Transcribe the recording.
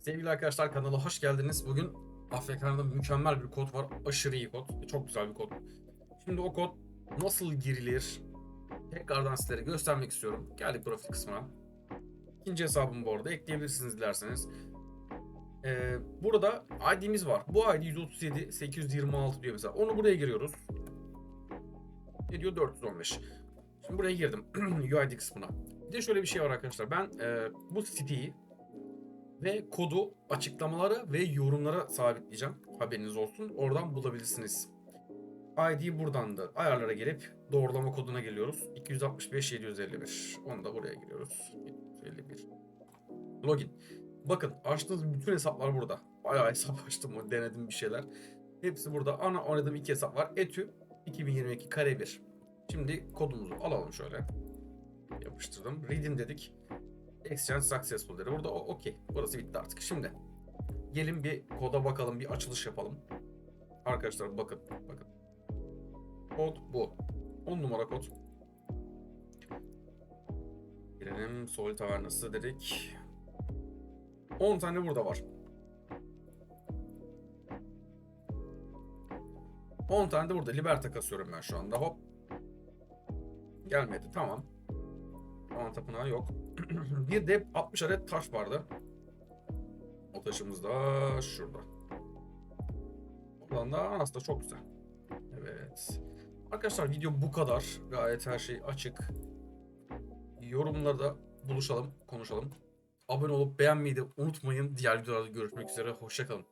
Sevgili arkadaşlar kanala hoş geldiniz. Bugün AFK'da mükemmel bir kod var. Aşırı iyi kod. Çok güzel bir kod. Şimdi o kod nasıl girilir? Tekrardan sizlere göstermek istiyorum. Geldik profil kısmına. İkinci hesabımı bu arada ekleyebilirsiniz dilerseniz. Ee, burada ID'miz var. Bu ID 137 826 diyor mesela. Onu buraya giriyoruz. Ne diyor 415. Şimdi buraya girdim. UID kısmına. Bir de şöyle bir şey var arkadaşlar. Ben e, bu siteyi ve kodu açıklamalara ve yorumlara sabitleyeceğim. Haberiniz olsun. Oradan bulabilirsiniz. ID buradan da ayarlara gelip doğrulama koduna geliyoruz. 265 751. Onu da buraya giriyoruz. 751. Login. Bakın açtığınız bütün hesaplar burada. Bayağı hesap açtım, denedim bir şeyler. Hepsi burada. Ana oynadığım iki hesap var. Etü 2022 kare 1. Şimdi kodumuzu alalım şöyle. Yapıştırdım. Redeem dedik. Exchange successful dedi. Burada okey. Burası bitti artık. Şimdi gelin bir koda bakalım. Bir açılış yapalım. Arkadaşlar bakın. Bakın. Kod bu. 10 numara kod. Girelim. Sol tavernası dedik. 10 tane burada var. 10 tane de burada. Liberta kasıyorum ben şu anda. Hop. Gelmedi. Tamam. Tamam tapınağı yok. bir de 60 adet taş vardı. O taşımız da şurada. Oradan da aslında çok güzel. Evet. Arkadaşlar video bu kadar. Gayet her şey açık. Yorumlarda buluşalım, konuşalım. Abone olup beğenmeyi de unutmayın. Diğer videolarda görüşmek üzere. Hoşçakalın.